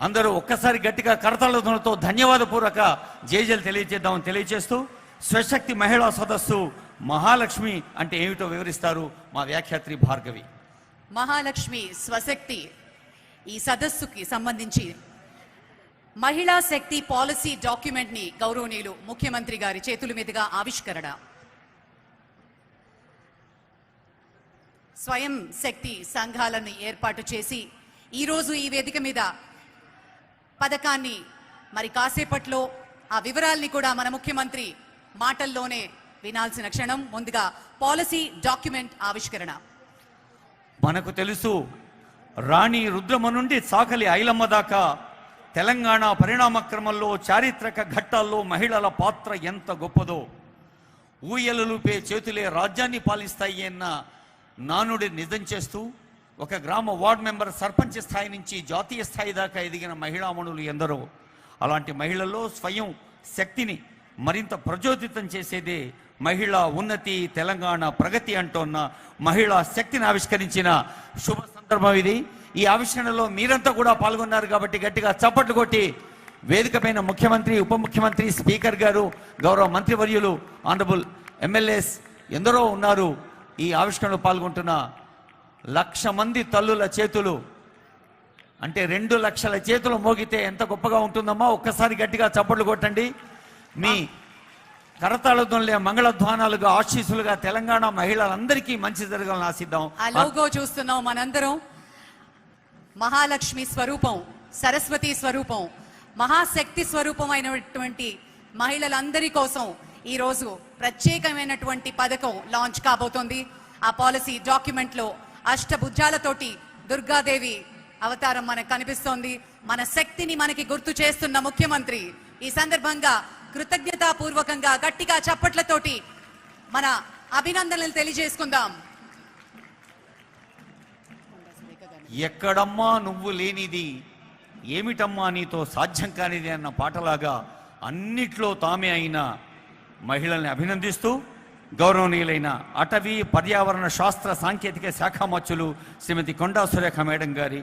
అందరూ ఒక్కసారి గట్టిగా కరతాళతో ధన్యవాదపూర్వక జేజలు తెలియజేద్దామని తెలియజేస్తూ స్వశక్తి మహిళా సదస్సు మహాలక్ష్మి అంటే ఏమిటో వివరిస్తారు మా వ్యాఖ్యాత్రి భార్గవి. మహాలక్ష్మి స్వశక్తి ఈ సదస్సుకి సంబంధించి మహిళా శక్తి పాలసీ డాక్యుమెంట్ని గౌరవనీయులు ముఖ్యమంత్రి గారి చేతుల మీదుగా ఆవిష్కరణ. స్వయం శక్తి సంఘాలను ఏర్పాటు చేసి ఈరోజు ఈ వేదిక మీద పథకాన్ని మరి కాసేపట్లో ఆ వివరాల్ని కూడా మన ముఖ్యమంత్రి మాటల్లోనే వినాల్సిన క్షణం. ముందుగా పాలసీ డాక్యుమెంట్ ఆవిష్కరణ. మనకు తెలుసు రాణి రుద్రమ నుండి సాకలి ఐలమ్మ దాకా తెలంగాణ పరిణామ క్రమంలో చారిత్రక ఘట్టాల్లో మహిళల పాత్ర ఎంత గొప్పదో ఊయలలుపే చేతులే రాజ్యాన్ని పాలిస్తాయి అన్న నానుడి నిజం చేస్తూ ఒక గ్రామ వార్డ్ మెంబర్ సర్పంచ్ స్థాయి నుంచి జాతీయ స్థాయి దాకా ఎదిగిన మహిళామణులు ఎందరో. అలాంటి మహిళల్లో స్వయం శక్తిని మరింత ప్రచోదితం చేసేదే మహిళా ఉన్నతి తెలంగాణ ప్రగతి అంటోన్న మహిళా శక్తిని ఆవిష్కరించిన శుభ సందర్భం ఇది. ఈ ఆవిష్కరణలో మీరంతా కూడా పాల్గొన్నారు కాబట్టి గట్టిగా చప్పట్లు కొట్టి వేదికపైన ముఖ్యమంత్రి ఉప ముఖ్యమంత్రి స్పీకర్ గారు గౌరవ మంత్రివర్యులు ఆనరబుల్ ఎమ్మెల్యేస్ ఎందరో ఉన్నారు. ఈ ఆవిష్కరణలో పాల్గొంటున్న లక్ష మంది తల్లుల చేతులు. అంటే రెండు లక్షల చేతులు మోగితే ఎంత గొప్పగా ఉంటుందమ్మా? ఒక్కసారి గట్టిగా చప్పట్లు కొట్టండి. మీ కరతాళధ్వనులే మంగళధ్వానాలుగా ఆశీస్సులుగా తెలంగాణ మహిళలందరికీ మంచి జరగాలని ఆశిద్దాం. ఆ లోగో చూస్తున్నాం మనందరం. మహాలక్ష్మి స్వరూపం సరస్వతి స్వరూపం మహాశక్తి స్వరూపం అయినటువంటి మహిళలందరి కోసం ఈరోజు ప్రత్యేకమైనటువంటి పథకం లాంచ్ కాబోతోంది. ఆ పాలసీ డాక్యుమెంట్లో అష్టభుజాలతోటి దుర్గాదేవి అవతారం మనకు కనిపిస్తోంది. మన శక్తిని మనకి గుర్తు చేస్తున్న ముఖ్యమంత్రి. ఈ సందర్భంగా కృతజ్ఞతాపూర్వకంగా గట్టిగా చప్పట్లతోటి మన అభినందనలు తెలియజేసుకుందాం. ఎక్కడమ్మా నువ్వు లేనిది? ఏమిటమ్మా నీతో సాధ్యం కానిది? అన్న పాటలాగా అన్నిట్లో తామే అయిన మహిళల్ని అభినందిస్తూ గౌరవనీయులైన అటవీ పర్యావరణ శాస్త్ర సాంకేతిక శాఖ మచ్చులు శ్రీమతి కొండా సురేఖ మేడం గారి